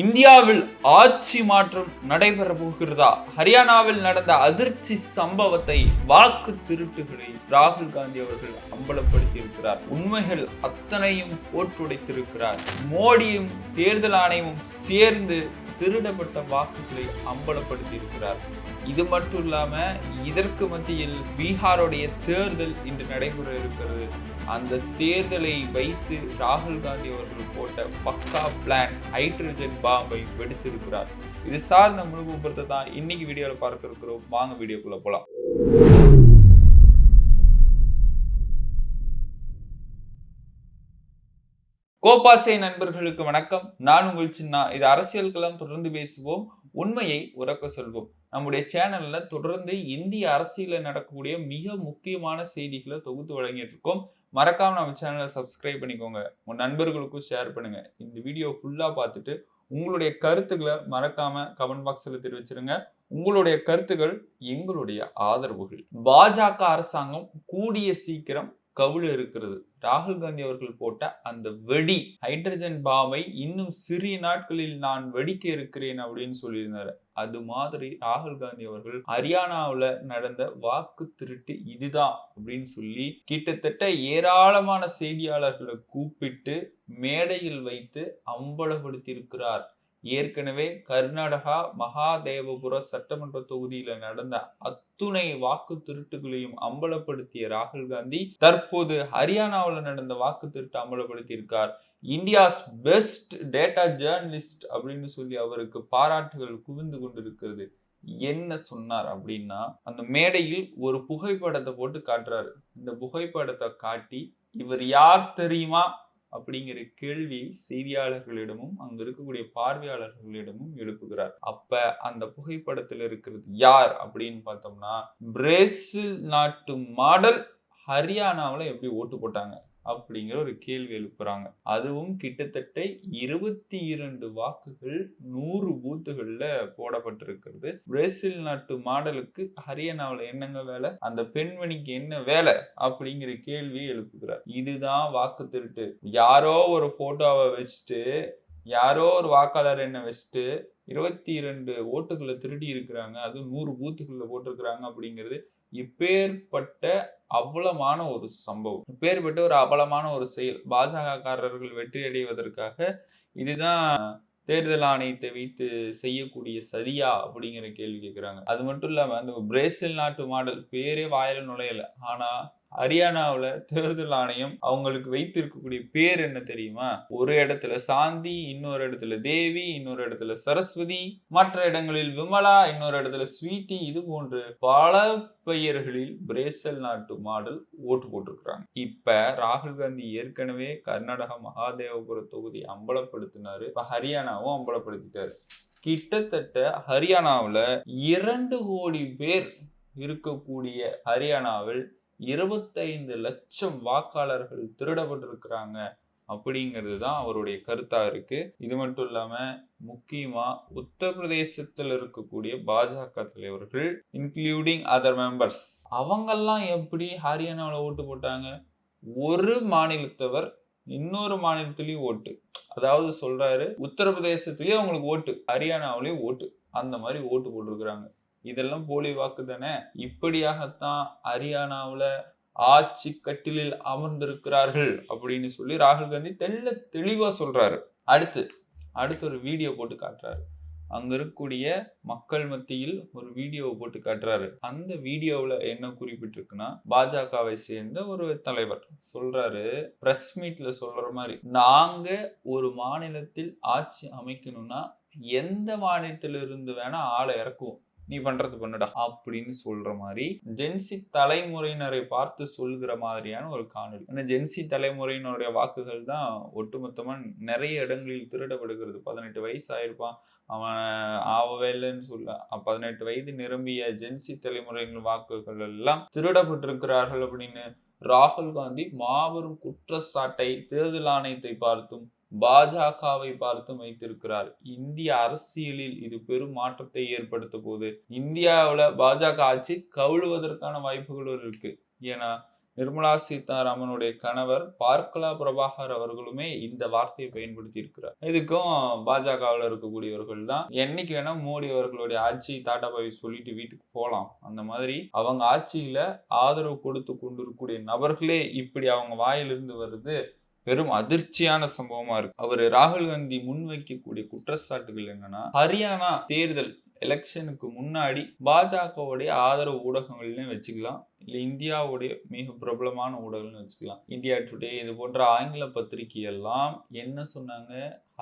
இந்தியாவில் ஆட்சி மாற்றம் நடைபெற போகிறதா? ஹரியானாவில் நடந்த அதிர்ச்சி சம்பவத்தை வாக்கு திருட்டுகளை ராகுல் காந்தி அவர்கள் அம்பலப்படுத்தி இருக்கிறார் உண்மைகள் அத்தனையும் போட்டுடைத்திருக்கிறார். மோடியும் தேர்தல் ஆணையமும் சேர்ந்து திருடப்பட்ட வாக்குகளை அம்பலப்படுத்தி இருக்கிறார் இது மட்டும் இல்லாம இதற்கு மத்தியில் பீகாருடைய தேர்தல் இன்று நடைபெற இருக்கிறது. அந்த தேர்தலை வைத்து ராகுல் காந்தி அவர்கள் போட்ட பக்கா பிளான் ஹைட்ரஜன் பாம்பை வெடித்திருக்கிறார். இது சார்ந்த முழு விபரத்தை தான் இன்னைக்கு வீடியோவில் பார்க்க இருக்கிறோம். வாங்க வீடியோக்குள்ள போகலாம் கோபாசை நண்பர்களுக்கு வணக்கம். நான் உங்கள் சின்னா. இது அரசியல் களம். தொடர்ந்து பேசுவோம். உண்மையை உறக்க சொல்வோம். நம்முடைய சேனல்ல தொடர்ந்து இந்திய அரசியலில் நடக்கக்கூடிய மிக முக்கியமான செய்திகளை தொகுத்து வழங்கிட்டு இருக்கோம் மறக்காம நம்ம சேனலை சப்ஸ்கிரைப் பண்ணிக்கோங்க. உங்க நண்பர்களுக்கும் ஷேர் பண்ணுங்க. இந்த வீடியோ ஃபுல்லா பார்த்துட்டு உங்களுடைய கருத்துக்களை மறக்காம கமெண்ட் பாக்ஸ்ல தெரிவிச்சிருங்க. உங்களுடைய கருத்துக்கள் எங்களுடைய ஆதரவுகள். பாஜக அரசாங்கம் கூடிய சீக்கிரம் கவுள இருக்கிறது. ராகுல் காந்தி அவர்கள் போட்ட அந்த வெடி ஹைட்ரஜன் பாமை இன்னும் சிறிய நாட்களில் நான் வெடிக்க இருக்கிறேன் அப்படின்னு சொல்லியிருந்தாரு. அது மாதிரி ராகுல் காந்தி அவர்கள் ஹரியானாவில் நடந்த வாக்கு திருட்டு இதுதான் அப்படின்னு சொல்லி கிட்டத்தட்ட ஏராளமான செய்தியாளர்களை கூப்பிட்டு மேடையில் வைத்து அம்பலப்படுத்தியிருக்கிறார். ஏற்கனவே கர்நாடகா மகாதேவபுர சட்டமன்ற தொகுதியில நடந்த அத்துணை வாக்கு திருட்டுகளையும் அம்பலப்படுத்திய ராகுல் காந்தி தற்போது ஹரியானாவில் நடந்த வாக்கு திருட்டு அம்பலப்படுத்தியிருக்கார். இந்தியாஸ் பெஸ்ட் டேட்டா ஜேர்னலிஸ்ட் அப்படின்னு சொல்லி அவருக்கு பாராட்டுகள் குவிந்து கொண்டிருக்கிறது. என்ன சொன்னார் அப்படின்னா அந்த மேடையில் ஒரு புகைப்படத்தை போட்டு காட்டுறாரு. இந்த புகைப்படத்தை காட்டி இவர் யார் தெரியுமா? அப்படிங்கிற கேள்வி செய்தியாளர்களிடமும் அங்க இருக்கக்கூடிய பார்வையாளர்களிடமும் எழுப்புகிறார். அப்ப அந்த புகைப்படத்தில் இருக்கிறது யார் அப்படின்னு பார்த்தோம்னா பிரேசில் நாட்டு மாடல் ஹரியானாவில் எப்படி ஓட்டு போட்டாங்க? அப்படிங்கிற ஒரு கேள்வி எழுப்புறாங்க. அதுவும் கிட்டத்தட்ட இருபத்தி இரண்டு வாக்குகள் நூறு பூத்துகள்ல போடப்பட்டிருக்கிறது. பிரேசில் நாட்டு மாடலுக்கு ஹரியானாவில் என்னங்க வேலை? அந்த பெண்மணிக்கு என்ன வேலை? அப்படிங்கிற கேள்வியை எழுப்புகிறார். இதுதான் வாக்கு திருட்டு. யாரோ ஒரு போட்டோவை வச்சுட்டு யாரோ ஒரு வாக்காளர் என்ன வச்சுட்டு இருபத்தி இரண்டு ஓட்டுகளை திருடி இருக்கிறாங்க. அதுவும் நூறு பூத்துகளில் போட்டிருக்கிறாங்க அப்படிங்கிறது இப்பேற்பட்ட அவ்வளமான ஒரு சம்பவம். பேர்பட்டு ஒரு அபலமான ஒரு செயல். பாஜகக்காரர்கள் வெற்றி அடைவதற்காக இதுதான் தேர்தல் ஆணையத்தை வைத்து செய்யக்கூடிய சதியா அப்படிங்கிற கேள்வி கேட்குறாங்க அது மட்டும் இல்லாமல் அந்த பிரேசில் நாட்டு மாடல் பேரே வாயில நுழையல. ஆனால் ஹரியானாவில் தேர்தல் ஆணையம் அவங்களுக்கு வைத்திருக்கக்கூடிய பேர் என்ன தெரியுமா? ஒரு இடத்துல சாந்தி இன்னொரு இடத்துல தேவி இன்னொரு இடத்துல சரஸ்வதி மற்ற இடங்களில் விமலா இன்னொரு இடத்துல ஸ்வீட்டி இது போன்று பல பெயர்களில் பிரேசல் நாட்டு மாடல் ஓட்டு போட்டிருக்கிறாங்க. இப்ப ராகுல் காந்தி ஏற்கனவே கர்நாடகா மகாதேவபுர தொகுதி அம்பலப்படுத்தினாரு. இப்ப ஹரியானாவும் அம்பலப்படுத்திட்டாரு. கிட்டத்தட்ட ஹரியானாவில் இரண்டு கோடி பேர் இருக்கக்கூடிய ஹரியானாவில் இருபத்தைந்து லட்சம் வாக்காளர்கள் திருடப்பட்டிருக்கிறாங்க அப்படிங்கிறது தான் அவருடைய கருத்தா இருக்கு. இது மட்டும் இல்லாம முக்கியமா உத்தரப்பிரதேசத்தில் இருக்கக்கூடிய பாஜக தலைவர்கள் இன்க்ளூடிங் அதர் மெம்பர்ஸ் அவங்கெல்லாம் எப்படி ஹரியானாவில் ஓட்டு போட்டாங்க? ஒரு மாநிலத்தவர் இன்னொரு மாநிலத்திலயும் ஓட்டு. அதாவது சொல்றாரு உத்தரப்பிரதேசத்திலயும் அவங்களுக்கு ஓட்டு ஹரியானாவிலயும் ஓட்டு. அந்த மாதிரி ஓட்டு போட்டிருக்கிறாங்க. இதெல்லாம் போலி வாக்கு தானே? இப்படியாகத்தான் ஹரியானாவில் ஆட்சி கட்டிலில் அமர்ந்திருக்கிறார்கள் அப்படின்னு சொல்லி ராகுல் காந்தி தெல்ல தெளிவா சொல்றாரு. அடுத்து அடுத்து ஒரு வீடியோ போட்டு காட்டுறாரு. அங்க இருக்கக்கூடிய மக்கள் மத்தியில் ஒரு வீடியோவை போட்டு காட்டுறாரு. அந்த வீடியோவில் என்ன குறிப்பிட்டிருக்குன்னா பாஜகவை சேர்ந்த ஒரு தலைவர் சொல்றாரு பிரஸ் மீட்ல சொல்ற மாதிரி நாங்க ஒரு மாநிலத்தில் ஆட்சி அமைக்கணும்னா எந்த மாநிலத்திலிருந்து வேணா ஆளை இறக்குவோம். நீ பண்றது பண்ணுடா அப்படின்னு சொல்ற மாதிரி ஜென்சி தலைமுறையினரை பார்த்து சொல்கிற மாதிரியான ஒரு காணொலி அந்த ஜென்சி தலைமுறையினருடைய வாக்குகள் தான் ஒட்டுமொத்தமா நிறைய இடங்களில் திருடப்படுகிறது. பதினெட்டு வயசு ஆயிருப்பான். அவன் ஆவவே இல்லைன்னு சொல்ல பதினெட்டு வயது நிரம்பிய ஜென்சி தலைமுறையின் வாக்குகள் எல்லாம் திருடப்பட்டிருக்கிறார்கள் அப்படின்னு ராகுல் காந்தி மாபெரும் குற்றச்சாட்டை தேர்தல் ஆணையத்தை பார்த்தும் பாஜகவை பார்த்து வைத்திருக்கிறார். இந்திய அரசியலில் இது பெரும் மாற்றத்தை ஏற்படுத்த போது இந்தியாவில் பாஜக ஆட்சி கவிழுவதற்கான வாய்ப்புகள் இருக்கு. ஏன்னா நிர்மலா சீதாராமனுடைய கணவர் பார்க்கலா பிரபாகர் அவர்களுமே இந்த வார்த்தையை பயன்படுத்தி இருக்கிறார். இதுக்கும் பாஜகவில் இருக்கக்கூடியவர்கள் தான் என்னைக்கு வேணா மோடி அவர்களுடைய ஆட்சி டாடா பாய் சொல்லிட்டு வீட்டுக்கு போகலாம் அந்த மாதிரி அவங்க ஆட்சியில ஆதரவு கொடுத்து கொண்டிருக்கக்கூடிய நபர்களே இப்படி அவங்க வாயிலிருந்து வருது. வெறும் அதிர்ச்சியான சம்பவமா இருக்கு. அவர் ராகுல் காந்தி முன்வைக்கக்கூடிய குற்றச்சாட்டுகள் என்னன்னா ஹரியானா தேர்தல் எலெக்ஷனுக்கு முன்னாடி பாஜகவுடைய ஆதரவு ஊடகங்கள்னு வச்சுக்கலாம். இல்லை இந்தியாவுடைய மிக பிரபலமான ஊடகங்கள்னு வச்சுக்கலாம். இந்தியா டுடே இது போன்ற ஆங்கில பத்திரிகை எல்லாம் என்ன சொன்னாங்க?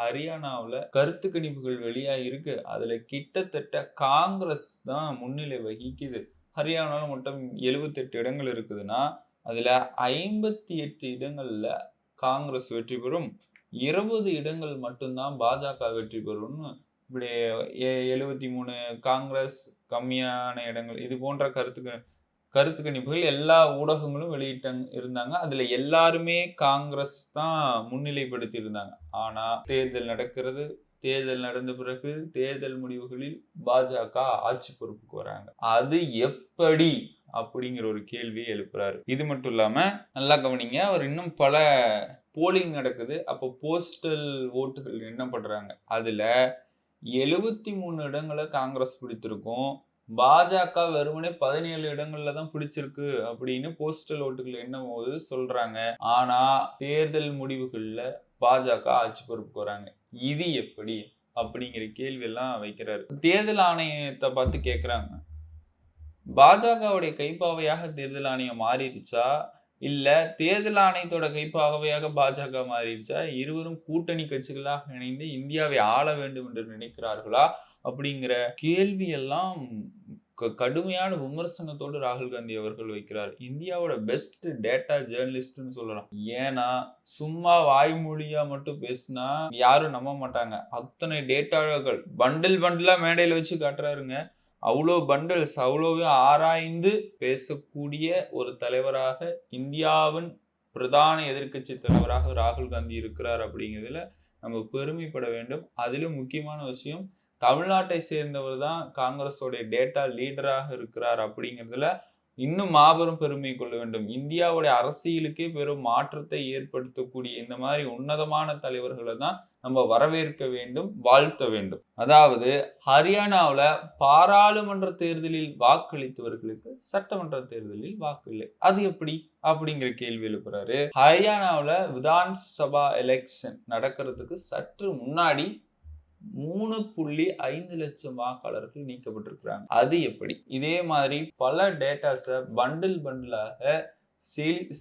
ஹரியானாவில் கருத்து கணிப்புகள் வெளியாக இருக்கு. அதுல கிட்டத்தட்ட காங்கிரஸ் தான் முன்னிலை வகிக்குது. ஹரியானாவில் மட்டும் எழுபத்தெட்டு இடங்கள் இருக்குதுன்னா அதில் ஐம்பத்தி எட்டு இடங்களில் காங்கிரஸ் வெற்றி பெறும். இருபது இடங்கள் மட்டும்தான் பாஜக வெற்றி பெறும்னு இப்படி எழுபத்தி மூணு காங்கிரஸ் கம்மியான இடங்கள் இது போன்ற கருத்துக்கு கருத்து கணிப்புகள் எல்லா ஊடகங்களும் வெளியிட்டாங்க இருந்தாங்க. அதுல எல்லாருமே காங்கிரஸ் தான் முன்னிலைப்படுத்தி இருந்தாங்க ஆனா தேர்தல் நடக்கிறது தேர்தல் நடந்த பிறகு தேர்தல் முடிவுகளில் பாஜக ஆட்சி பொறுப்புக்கு வராங்க. அது எப்படி அப்படிங்கிற ஒரு கேள்வியை எழுப்புறாரு. இது மட்டும் இல்லாம நல்லா கவனிங்க அவர் இன்னும் பல போலிங் நடக்குது. அப்போ போஸ்டல் ஓட்டுகள் என்ன பண்றாங்க? அதுல எழுபத்தி மூணு இடங்களை காங்கிரஸ் பிடித்திருக்கும். பாஜக வெறுமனே பதினேழு இடங்கள்ல தான் பிடிச்சிருக்கு அப்படின்னு போஸ்டல் ஓட்டுகள் என்ன போது சொல்றாங்க. ஆனா தேர்தல் முடிவுகள்ல பாஜக ஆட்சி பொறுப்புக்கு வராங்க. இது எப்படி? அப்படிங்கிற கேள்வி எல்லாம் வைக்கிறாரு. தேர்தல் ஆணையத்தை பார்த்து கேட்கறாங்க பாஜகவுடைய கைப்பாவையாக தேர்தல் ஆணையம் மாறிடுச்சா? இல்லை தேர்தல் ஆணையத்தோட கைப்பாகவையாக பாஜக மாறிடுச்சா? இருவரும் கூட்டணி கட்சிகளாக இணைந்து இந்தியாவை ஆள வேண்டும் என்று நினைக்கிறார்களா? அப்படிங்கிற கேள்வி எல்லாம் கடுமையான விமர்சனத்தோடு ராகுல் காந்தி அவர்கள் வைக்கிறார். இந்தியாவோட பெஸ்ட் டேட்டா ஜேர்னலிஸ்ட்னு சொல்லலாம். ஏன்னா சும்மா வாய்மொழியா மட்டும் பேசினா யாரும் நம்ப மாட்டாங்க. அத்தனை டேட்டாக்கள் பண்டில் பண்டிலா மேடையில் வச்சு காட்டுறாருங்க. அவ்வளோ பண்டல்ஸ் அவ்வளோவே ஆராய்ந்து பேசக்கூடிய ஒரு தலைவராக இந்தியாவின் பிரதான எதிர்கட்சி தலைவராக ராகுல் காந்தி இருக்கிறார் அப்படிங்கிறதுல நம்ம பெருமைப்பட வேண்டும். அதிலும் முக்கியமான விஷயம் தமிழ்நாட்டை சேர்ந்தவர் தான் காங்கிரஸோடைய டேட்டா லீடராக இருக்கிறார் அப்படிங்கிறதுல இன்னும் மாபெரும் பெருமை கொள்ள வேண்டும். இந்தியாவுடைய அரசியலுக்கே பெரும் மாற்றத்தை ஏற்படுத்தக்கூடிய இந்த மாதிரி உன்னதமான தலைவர்களை தான் நம்ம வரவேற்க வேண்டும் வாழ்த்த வேண்டும். அதாவது ஹரியானாவில் பாராளுமன்ற தேர்தலில் வாக்களித்தவர்களுக்கு சட்டமன்ற தேர்தலில் வாக்கு இல்லை. அது எப்படி? அப்படிங்கிற கேள்வி எழுப்புறாரு. ஹரியானாவில் விதான் சபா எலெக்ஷன் நடக்கிறதுக்கு சற்று முன்னாடி மூணு புள்ளி ஐந்து லட்சம் வாக்காளர்கள் நீக்கப்பட்டிருக்கிறாங்க. அது எப்படி? இதே மாதிரி பல டேட்டாஸை பண்டில் பண்டிலாக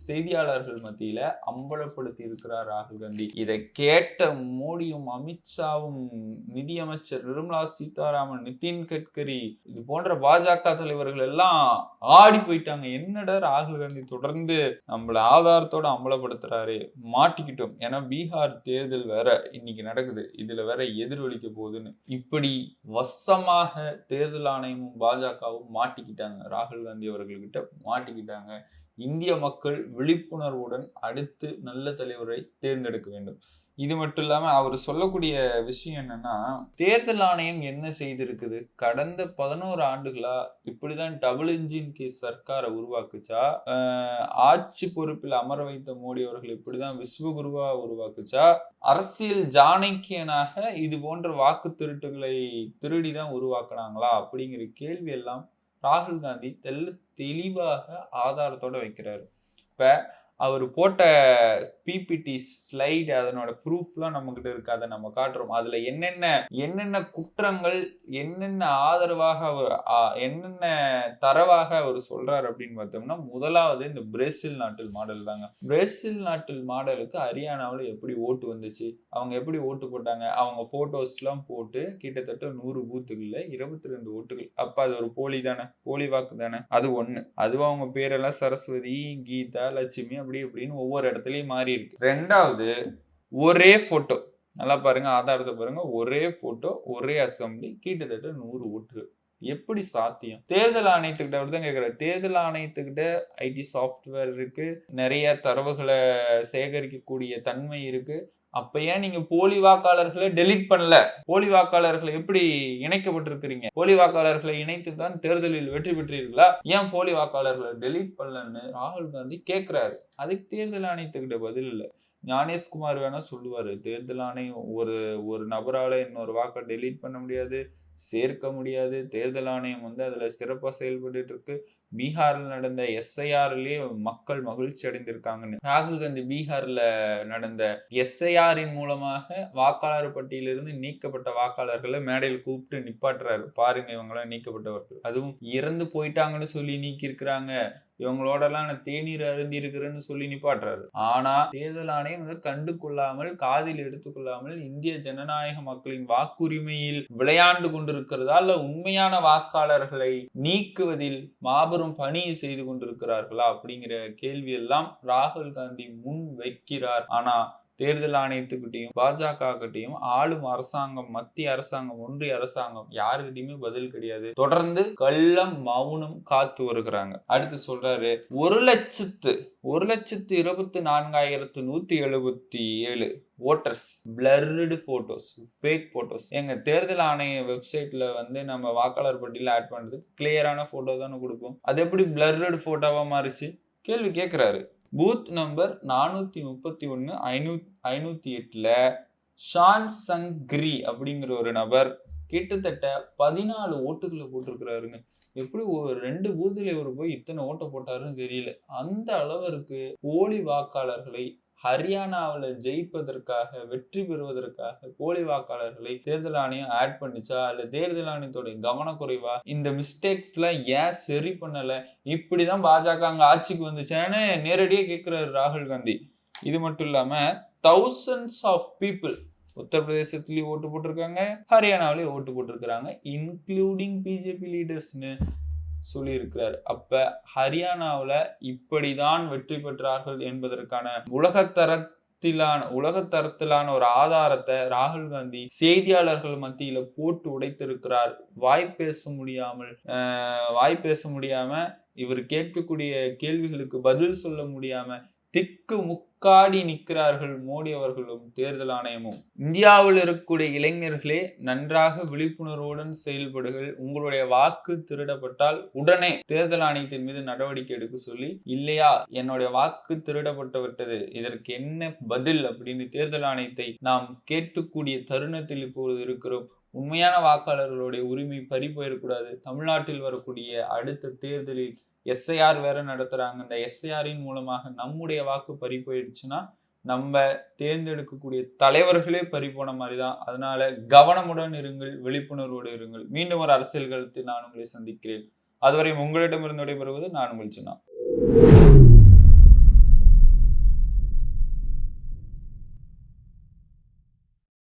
செய்தியாளர்கள் மத்தியில அம்பலப்படுத்தி இருக்கிறார் ராகுல் காந்தி. இதை கேட்ட மோடியும் அமித்ஷாவும் நிதியமைச்சர் நிர்மலா சீதாராமன் நிதின் கட்கரி இது போன்ற பாஜக தலைவர்கள் எல்லாம் ஆடி போயிட்டாங்க. என்னடா ராகுல் காந்தி தொடர்ந்து நம்மள ஆதாரத்தோட அம்பலப்படுத்துறாரு? மாட்டிக்கிட்டோம். ஏன்னா பீகார் தேர்தல் வேற இன்னைக்கு நடக்குது. இதுல வேற எதிரொலிக்க போகுதுன்னு. இப்படி வசமாக தேர்தல் ஆணையமும் பாஜகவும் மாட்டிக்கிட்டாங்க. ராகுல் காந்தி அவர்கள்கிட்ட மாட்டிக்கிட்டாங்க. இந்திய மக்கள் விழிப்புணர்வுடன் அடுத்து நல்ல தலைவரை தேர்ந்தெடுக்க வேண்டும். இது மட்டும் இல்லாம அவர் சொல்லக்கூடிய விஷயம் என்னன்னா தேர்தல் ஆணையம் என்ன செய்திருக்குது? கடந்த பதினோரு ஆண்டுகளா இப்படிதான் டபுள் இன்ஜின் கே சர்க்காரை உருவாக்குச்சா? ஆட்சி பொறுப்பில் அமர வைத்த மோடி அவர்கள் இப்படிதான் விஸ்வகுருவா உருவாக்குச்சா? அரசியல் ஜானக்கியனாக இது போன்ற வாக்கு திருட்டுகளை திருடிதான் உருவாக்குனாங்களா? அப்படிங்கிற கேள்வி எல்லாம் ராகுல் காந்தி தெல்ல தெளிவாக ஆதாரத்தோட வைக்கிறாரு. இப்போ அவர் போட்ட பிபிடி ஸ்லைடு அதனோட ப்ரூஃப்லாம் நம்மக்கிட்ட இருக்கு. அதை நம்ம காட்டுறோம். அதில் என்னென்ன என்னென்ன குற்றங்கள் என்னென்ன ஆதரவாக அவர் என்னென்ன தரவாக அவர் சொல்றாரு அப்படின்னு பார்த்தோம்னா முதலாவது இந்த பிரேசில் நாட்டில் மாடல் தாங்க. பிரேசில் நாட்டில் மாடலுக்கு ஹரியானாவில் எப்படி ஓட்டு வந்துச்சு? அவங்க எப்படி ஓட்டு போட்டாங்க? அவங்க ஃபோட்டோஸ்லாம் போட்டு கிட்டத்தட்ட நூறு பூத்துகளில் இருபத்தி ரெண்டு ஓட்டுகள். அப்போ அது ஒரு போலி தானே? போலி வாக்கு தானே? அது ஒன்று அதுவும் அவங்க பேரெல்லாம் சரஸ்வதி கீதா லட்சுமி அப்படி அப்படி இப்படின்னு ஒவ்வொரு இடத்துலையும் மாறி இருக்கு. ரெண்டாவது ஒரே ஃபோட்டோ நல்லா பாருங்க ஆதாரத்தை பாருங்க. ஒரே ஃபோட்டோ ஒரே அசம்பிளி கிட்டத்தட்ட நூறு ஓட்டுகள். எப்படி சாத்தியம்? தேர்தல் ஆணையத்துக்கிட்ட அவர் தான் கேட்குறாரு தேர்தல் ஆணையத்துக்கிட்ட ஐடி சாஃப்ட்வேர் இருக்கு. நிறைய தரவுகளை சேகரிக்கக்கூடிய தன்மை இருக்கு. அப்ப ஏன் நீங்க போலி வாக்காளர்களை டெலிட் பண்ணல? போலி வாக்காளர்களை எப்படி இணைக்கப்பட்டிருக்கிறீங்க? போலி வாக்காளர்களை இணைத்து தான் தேர்தலில் வெற்றி பெற்றீர்களா? ஏன் போலி வாக்காளர்களை டெலிட் பண்ணலன்னு ராகுல் காந்தி கேட்கிறாரு அதுக்கு தேர்தல் ஆணையத்துக்கிட்ட பதில் இல்லை. ஞானேஷ்குமார் வேணா சொல்லுவார். தேர்தல் ஆணையம் ஒரு ஒரு நபரால இன்னொரு வாக்கை டெலீட் பண்ண முடியாது சேர்க்க முடியாது. தேர்தல் ஆணையம் வந்து அதில் சிறப்பாக செயல்பட்டு இருக்கு பீகாரில் நடந்த எஸ்ஐஆர்லயே மக்கள் மகிழ்ச்சி அடைந்திருக்காங்கன்னு. ராகுல் காந்தி பீகாரில் நடந்த எஸ்ஐஆரின் மூலமாக வாக்காளர் பட்டியலிருந்து நீக்கப்பட்ட வாக்காளர்களை மேடையில் கூப்பிட்டு நிப்பாட்டுறாரு. பாருங்க இவங்களாம் நீக்கப்பட்டவர்கள். அதுவும் இறந்து போயிட்டாங்கன்னு சொல்லி நீக்கியிருக்கிறாங்க. இவங்களோடலாம் நான் தேநீர் அருந்தி இருக்கிறேன்னு சொல்லி நிப்பாட்டுறாரு. ஆனா தேர்தல் ஆணையம் வந்து கண்டு கொள்ளாமல் காதில் எடுத்துக்கொள்ளாமல் இந்திய ஜனநாயக மக்களின் வாக்குரிமையில் விளையாண்டு கொண்டிருக்கிறதா இல்ல உண்மையான வாக்காளர்களை நீக்குவதில் மாபெரும் பணியை செய்து கொண்டிருக்கிறார்களா அப்படிங்கிற கேள்வி எல்லாம் ராகுல் காந்தி முன் வைக்கிறார். ஆனா தேர்தல் ஆணையத்துக்கிட்டையும் பாஜக கிட்டையும் ஆளும் அரசாங்கம் மத்திய அரசாங்கம் ஒன்றிய அரசாங்கம் யாருக்கிட்டையுமே பதில் கிடையாது. தொடர்ந்து கள்ளம் மௌனம் காத்து வருகிறாங்க. அடுத்து சொல்றாரு ஒரு லட்சத்து ஒரு லட்சத்து இருபத்தி நான்காயிரத்து நூத்தி எழுபத்தி ஏழு voters blurred photos fake photos எங்க தேர்தல் ஆணைய வெப்சைட்ல வந்து நம்ம வாக்காளர் பட்டியல ஆட் பண்றதுக்கு கிளியரான போட்டோ தானே கொடுப்போம். அது எப்படி பிளர்டு போட்டோவா மாறிச்சு? கேள்வி கேட்கிறாரு பூத் நம்பர் நானூத்தி முப்பத்தி ஒன்னு ஐநூ ஐநூத்தி எட்டுல ஷான் சங்க்ரி அப்படிங்கிற ஒரு நபர் கிட்டத்தட்ட பதினாலு ஓட்டுகளை போட்டிருக்கிறாருங்க. எப்படி ஒரு ரெண்டு பூத்துல இவர் போய் இத்தனை ஓட்டை போட்டாருன்னு தெரியல. அந்த அளவிற்கு போலி வாக்காளர்களை ஹரியானாவில் ஜெயிப்பதற்காக வெற்றி பெறுவதற்காக போலி வாக்காளர்களை தேர்தல் ஆணையம் ஆட் பண்ணிச்சா? இல்ல தேர்தல் ஆணையத்துடைய கவனக்குறைவா? இந்த மிஸ்டேக்ஸ்லாம் ஏன் சரி பண்ணல? இப்படிதான் பாஜக அங்க ஆட்சிக்கு வந்துச்சேன்னு நேரடியாக கேட்கிறாரு ராகுல் காந்தி. இது மட்டும் இல்லாம தௌசண்ட்ஸ் ஆஃப் பீப்புள் உத்தரப்பிரதேசத்துலயும் ஓட்டு போட்டிருக்காங்க ஹரியானாவிலயும் ஓட்டு போட்டிருக்கிறாங்க இன்க்ளூடிங் பிஜேபி லீடர்ஸ்னு சொல்லியிருக்கிறார். அப்ப ஹரியானாவில் இப்படிதான் வெற்றி பெற்றார்கள் என்பதற்கான உலகத்தரத்திலான உலகத்தரத்திலான ஒரு ஆதாரத்தை ராகுல் காந்தி செய்தியாளர்கள் மத்தியில போட்டு உடைத்திருக்கிறார். வாய் பேச முடியாமல் வாய் பேச முடியாம இவர் கேட்கக்கூடிய கேள்விகளுக்கு பதில் சொல்ல முடியாம திக்கு முக்காடி நிற்கிறார்கள் மோடி அவர்களும் தேர்தல் ஆணையமும். இந்தியாவில் இருக்கக்கூடிய இளைஞர்களே நன்றாக விழிப்புணர்வுடன் செயல்படுகள் உங்களுடைய வாக்கு திருடப்பட்டால் உடனே தேர்தல் ஆணையத்தின் மீது நடவடிக்கை எடுக்க சொல்லி இல்லையா என்னுடைய வாக்கு திருடப்பட்டு விட்டது இதற்கு என்ன பதில் அப்படின்னு தேர்தல் ஆணையத்தை நாம் கேட்கக்கூடிய தருணத்தில் இப்பொழுது இருக்கிறோம். உண்மையான வாக்காளர்களுடைய உரிமை பறி போயிடக்கூடாது. தமிழ்நாட்டில் வரக்கூடிய அடுத்த தேர்தலில் எஸ்ஐஆர் வேற நடத்துறாங்க. இந்த எஸ்ஐஆரின் மூலமாக நம்முடைய வாக்கு பறி போயிடுச்சுன்னா நம்ம தேர்ந்தெடுக்கக்கூடிய தலைவர்களே பறி போன மாதிரி தான் அதனால கவனமுடன் இருங்கள் விழிப்புணர்வோடு இருங்கள். மீண்டும் ஒரு அரசியல் களத்தில் நான் உங்களை சந்திக்கிறேன். அதுவரை உங்களிடமிருந்து விடைபெறுவது நான் உங்கள் சின்னா